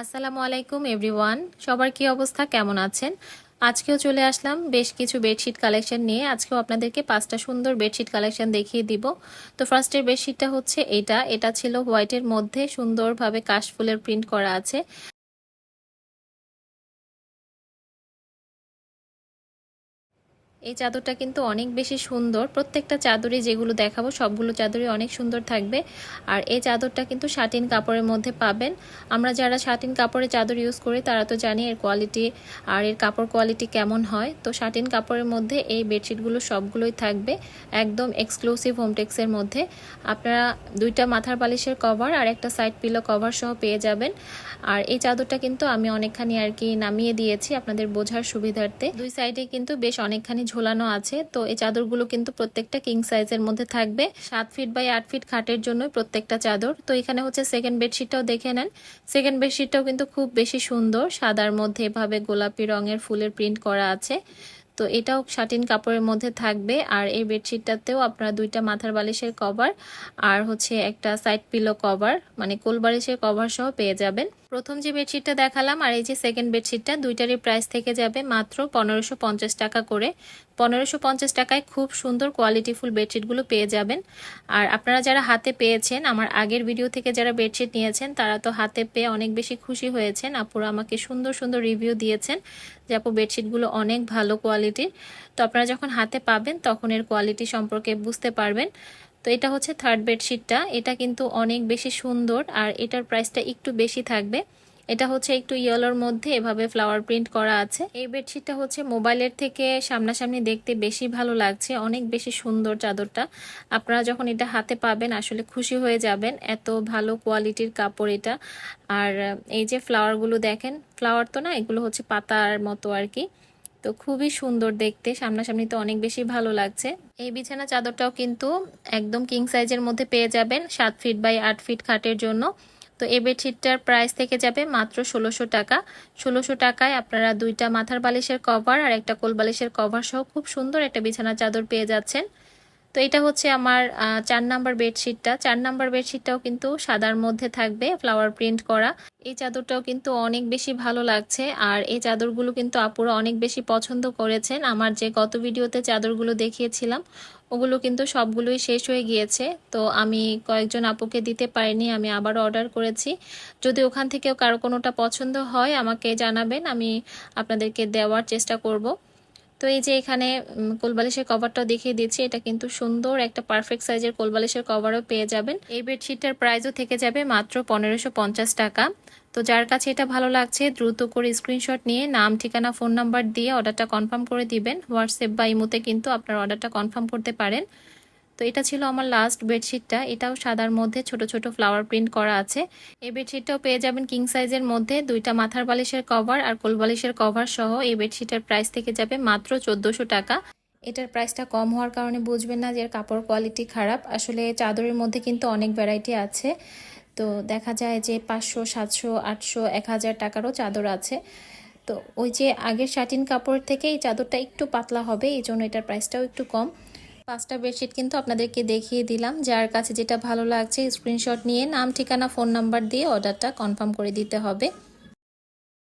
আসসালামু আলাইকুম, এভরিওয়ান। সবার কি অবস্থা? কেমন আছেন? আজকেও চলে আসলাম বেশ কিছু বেডশিট কালেকশন নিয়ে। আজকেও আপনাদেরকে পাঁচটা সুন্দর বেডশিট কালেকশন দেখিয়ে দিব। তো ফার্স্টের বেডশিটটা হচ্ছে এটা। এটা ছিল হোয়াইটের মধ্যে সুন্দরভাবে কাশফুলের প্রিন্ট করা আছে। এই চাদরটা কিন্তু অনেক বেশি সুন্দর। প্রত্যেকটা চাদরই যেগুলো দেখাবো, সবগুলো চাদরই অনেক সুন্দর থাকবে। আর এই চাদরটা কিন্তু শাটিন কাপড়ের মধ্যে পাবেন। আমরা যারা শাটিন কাপড়ের চাদর ইউজ করি, তারা তো জানি এর কোয়ালিটি আর এর কাপড় কোয়ালিটি কেমন হয়। তো শাটিন কাপড়ের মধ্যে এই বেডশিটগুলো সবগুলোই থাকবে, একদম এক্সক্লুসিভ হোমটেক্সের মধ্যে। আপনারা দুইটা মাথার বালিশের কভার আর একটা সাইড পিলো কভার সহ পেয়ে যাবেন। আর এই চাদরটা কিন্তু আমি অনেকখানি আর কি নামিয়ে দিয়েছি আপনাদের বোঝার সুবিধার্থে। দুই সাইডে কিন্তু বেশ অনেকখানি ঝোলানো আছে, তো এই চাদরগুলো কিন্তু প্রত্যেকটা কিং সাইজের মধ্যে থাকবে। সাত ফিট বাই আট ফিট খাটের জন্য প্রত্যেকটা চাদর। তো এখানে হচ্ছে সেকেন্ড বেডশিটটাও দেখে নেন। সেকেন্ড বেডশিটটাও কিন্তু খুব বেশি সুন্দর। সাদার মধ্যে এভাবে গোলাপি রঙের ফুলের প্রিন্ট করা আছে। তো এটাও শাটিন কাপড়ের মধ্যে থাকবে। আর এই বেডশিটটাতেও আপনারা দুইটা মাথার বালিশের কভার আর হচ্ছে একটা সাইড পিলো কভার মানে কোল বালিশের কভার সহ পেয়ে যাবেন। প্রথম যে বেডশিটটা দেখালাম আর এই যে সেকেন্ড বেডশিটটা, দুইটারই প্রাইস থেকে যাবে মাত্র পনেরোশো পঞ্চাশ টাকা করে। পনেরোশো পঞ্চাশ টাকায় খুব সুন্দর কোয়ালিটিফুল বেডশিটগুলো পেয়ে যাবেন। আর আপনারা যারা হাতে পেয়েছেন, আমার আগের ভিডিও থেকে যারা বেডশিট নিয়েছেন, তারা তো হাতে পেয়ে অনেক বেশি খুশি হয়েছেন। আপুরা আমাকে সুন্দর সুন্দর রিভিউ দিয়েছেন যে আপু বেডশিটগুলো অনেক ভালো কোয়ালিটির তো আপনারা যখন হাতে পাবেন, তখন এর কোয়ালিটি সম্পর্কে বুঝতে পারবেন। তো এটা হচ্ছে থার্ড বেডশিটটা এটা কিন্তু অনেক বেশি সুন্দর আর এটার প্রাইসটা একটু বেশি থাকবে। এটা হচ্ছে একটু ইয়েলোর মধ্যে এভাবে ফ্লাওয়ার প্রিন্ট করা আছে। এই বেডশিটটা হচ্ছে মোবাইলের থেকে সামনাসামনি দেখতে বেশি ভালো লাগছে, অনেক বেশি সুন্দর চাদরটা। আপনারা যখন এটা হাতে পাবেন, আসলে খুশি হয়ে যাবেন। এত ভালো কোয়ালিটির কাপড় এটা। আর এই যে ফ্লাওয়ারগুলো দেখেন ফ্লাওয়ার তো না, এগুলো হচ্ছে পাতার মতো আর কি। তো খুবই সুন্দর দেখতে, সামনাসামনি তো অনেক বেশি ভালো লাগছে। এই বিছানা চাদরটাও কিন্তু একদম কিং সাইজের মধ্যে পেয়ে যাবেন, সাত ফিট বাই আট ফিট খাটের জন্য। তো এই বেডশিটটার প্রাইস থেকে যাবে মাত্র ষোলোশো টাকা। ষোলোশো টাকায় আপনারা দুইটা মাথার বালিশের কভার আর একটা কোল বালিশের কভার সহ খুব সুন্দর একটা বিছানা চাদর পেয়ে যাচ্ছেন। তো এটা হচ্ছে আমার চার নাম্বার বেডশিটটা। চার নাম্বার বেডশিটটাও কিন্তু সাদার মধ্যে থাকবে ফ্লাওয়ার প্রিন্ট করা। এই চাদরটাও কিন্তু অনেক বেশি ভালো লাগছে, আর এই চাদরগুলো কিন্তু আপুরা অনেক বেশি পছন্দ করেছেন। আমার যে গত ভিডিওতে চাদরগুলো দেখিয়েছিলাম, ওগুলো কিন্তু সবগুলোই শেষ হয়ে গিয়েছে। তো আমি কয়েকজন আপুকে দিতে পারিনি, আমি আবারও অর্ডার করেছি। যদি ওখান থেকেও কারও কোনোটা পছন্দ হয়, আমাকে জানাবেন, আমি আপনাদেরকে দেওয়ার চেষ্টা করব। তো এই যে এখানে কোলবালিশের কভারটা দেখিয়ে দিচ্ছি। এটা কিন্তু সুন্দর একটা পারফেক্ট সাইজের কোলবালিশের কভারও পেয়ে যাবেন। এই বেডশিটটার প্রাইসও থেকে যাবে মাত্র পনেরোশো টাকা। তো যার কাছে এটা ভালো লাগছে, দ্রুত করে স্ক্রিনশট নিয়ে নাম, ঠিকানা ফোন নাম্বার দিয়ে অর্ডারটা কনফার্ম করে দিবেন। হোয়াটসঅ্যাপ বা ইমোতে কিন্তু আপনার অর্ডারটা কনফার্ম করতে পারেন। তো এটা ছিল আমার লাস্ট বেডশিটটা এটাও সাদার মধ্যে ছোট ছোট ফ্লাওয়ার প্রিন্ট করা আছে। এই বেডশিটটাও পেয়ে যাবেন কিং সাইজের মধ্যে। দুইটা মাথার বালিশের কভার আর কোল বালিশের কভার সহ এই বেডশিটের প্রাইস থেকে যাবে মাত্র চোদ্দোশো টাকা। এটার প্রাইসটা কম হওয়ার কারণে বুঝবেন না যে এর কাপড় কোয়ালিটি খারাপ। আসলে চাদরের মধ্যে কিন্তু অনেক ভ্যারাইটি আছে। তো দেখা যায় যে পাঁচশো, সাতশো, আটশো, এক হাজার টাকারও চাদর আছে। তো ওই যে আগের শাটিন কাপড় থেকে এই চাদরটা একটু পাতলা হবে, এই জন্য এটার প্রাইসটাও একটু কম। পাঁচটা বেডশিট কিন্তু আপনাদেরকে দেখিয়ে দিলাম। যার কাছে যেটা ভালো লাগছে স্ক্রিনশট নিয়ে নাম, ঠিকানা ফোন নাম্বার দিয়ে অর্ডারটা কনফার্ম করে দিতে হবে।